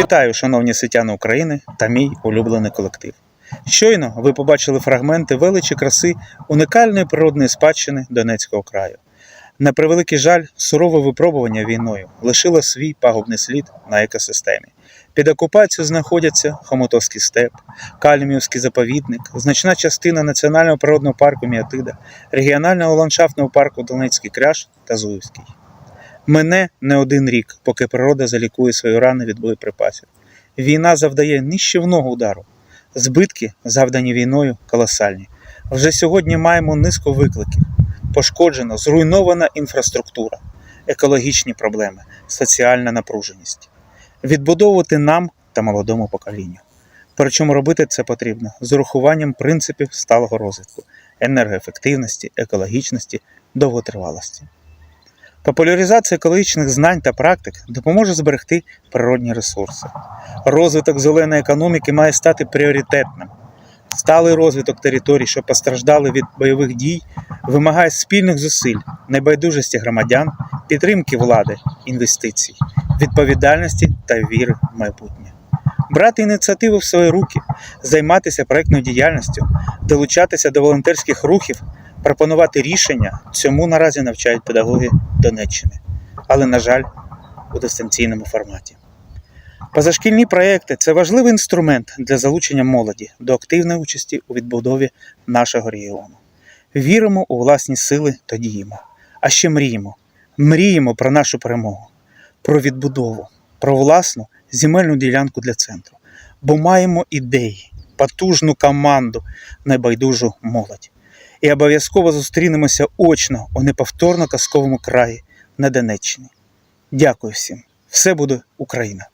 Вітаю, шановні ситяни України та мій улюблений колектив. Щойно ви побачили фрагменти величі краси унікальної природної спадщини Донецького краю. На превеликий жаль, сурове випробування війною лишило свій пагубний слід на екосистемі. Під окупацією знаходяться Хомутовський степ, Кальмівський заповідник, значна частина Національного природного парку Міатида, регіонального ландшафтного парку Донецький кряж та Зуївський. Мине не один рік, поки природа залікує свої рани від боєприпасів. Війна завдає нищівного удару. Збитки, завдані війною, колосальні. Вже сьогодні маємо низку викликів. Пошкоджено, зруйнована інфраструктура, екологічні проблеми, соціальна напруженість. Відбудовувати нам та молодому поколінню. Причому робити це потрібно з урахуванням принципів сталого розвитку, енергоефективності, екологічності, довготривалості. Популяризація екологічних знань та практик допоможе зберегти природні ресурси. Розвиток зеленої економіки має стати пріоритетним. Сталий розвиток територій, що постраждали від бойових дій, вимагає спільних зусиль, небайдужості громадян, підтримки влади, інвестицій, відповідальності та віри в майбутнє. Брати ініціативу в свої руки, займатися проєктною діяльністю, долучатися до волонтерських рухів, пропонувати рішення цьому наразі навчають педагоги Донеччини, але, на жаль, у дистанційному форматі. Позашкільні проекти це важливий інструмент для залучення молоді до активної участі у відбудові нашого регіону. Віримо у власні сили та діємо. А ще мріємо. Мріємо про нашу перемогу, про відбудову, про власну земельну ділянку для центру. Бо маємо ідеї, потужну команду, небайдужу молодь. І обов'язково зустрінемося очно у неповторно казковому краї на Донеччині. Дякую всім. Все буде Україна!